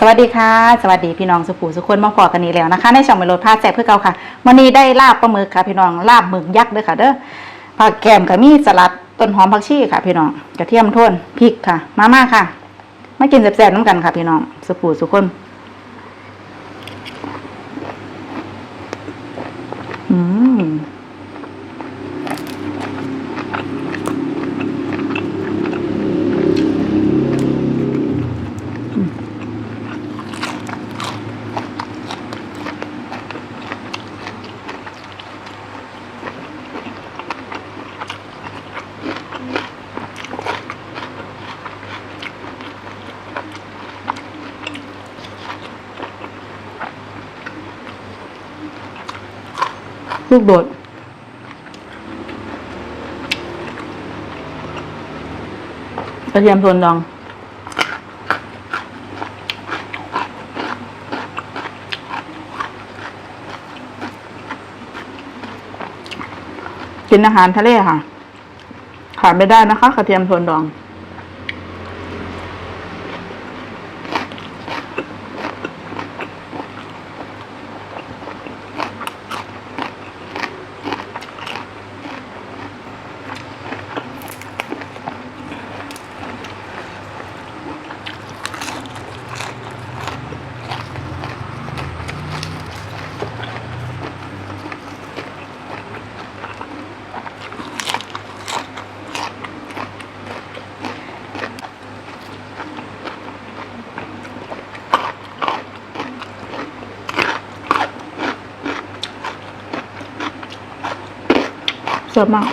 สวัสดีค่ะ สวัสดีพี่น้องสุขูสุขคนมาพอกันนี้แล้วนะคะ ในช่องเมโลพาแจกเพื่อเก่าค่ะวันนี้ได้ลาบปลาหมึกค่ะพี่น้องลาบหมึกยักษ์ด้วยค่ะ เด้อผักแกมกับมีสลัดต้นหอมผักชีค่ะ พี่น้องกระเทียมโทนพริกค่ะ มาม่าค่ะมากินแซ่บๆน้ำกันค่ะ พี่น้องสุขูสุขคน อืม ลูกโดด กระเทียมโทนดอง กินอาหารทะเลค่ะ ขาดไม่ได้นะคะ กระเทียมโทนดอง เสิร์ฟมาก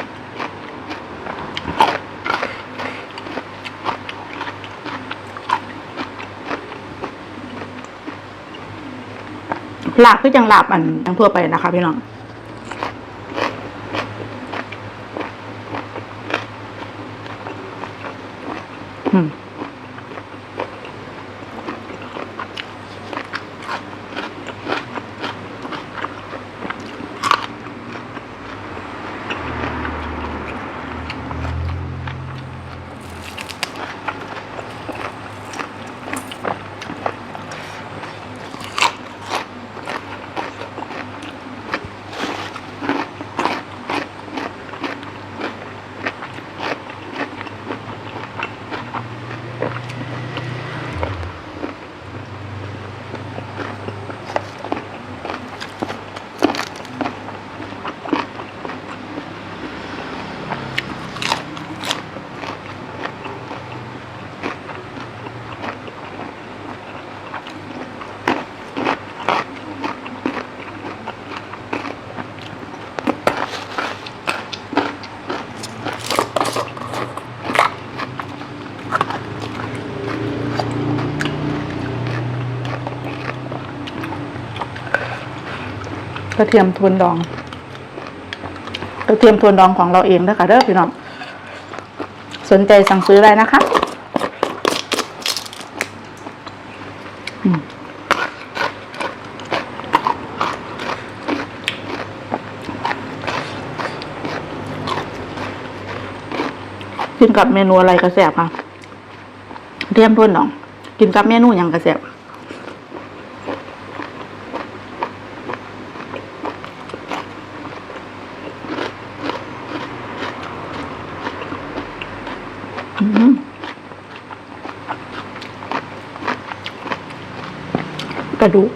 ลาบก็ยังหลาบอันทั้งทั่วไปนะคะพี่น้องอืม กระเทียมโทนดอง กระเทียมโทนดองของเราเองนะคะเด้อพี่น้อง สนใจสั่งซื้อได้นะคะกินกับเมนูอะไรกระแสบค่ะกระเทียมโทนดอง กินกับเมนูหยังกระแสบ กระดูก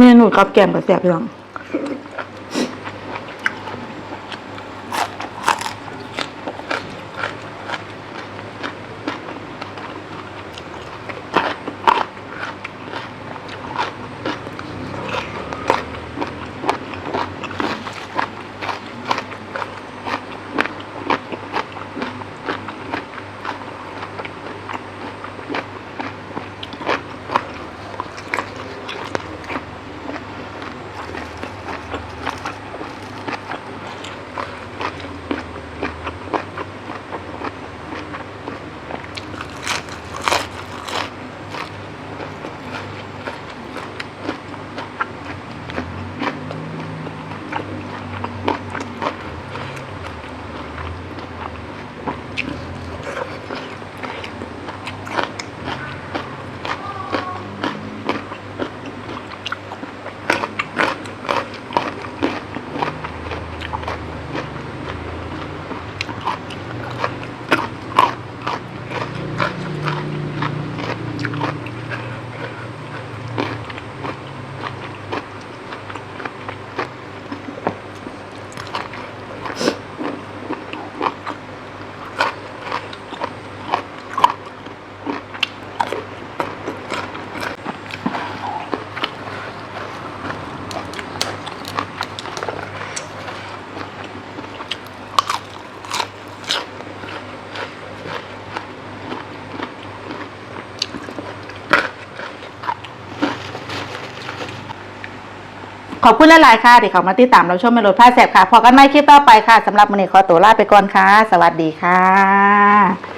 เหนูกับแกงกับแซ่บพี่น้อง ขอบคุณหลายๆค่ะที่เขามาติดตามเราชมเมโลดผ้าแสบค่ะพอกันไม่คลิปต่อไปค่ะสำหรับวันนี้ขอตัวลาไปก่อนค่ะ สวัสดีค่ะ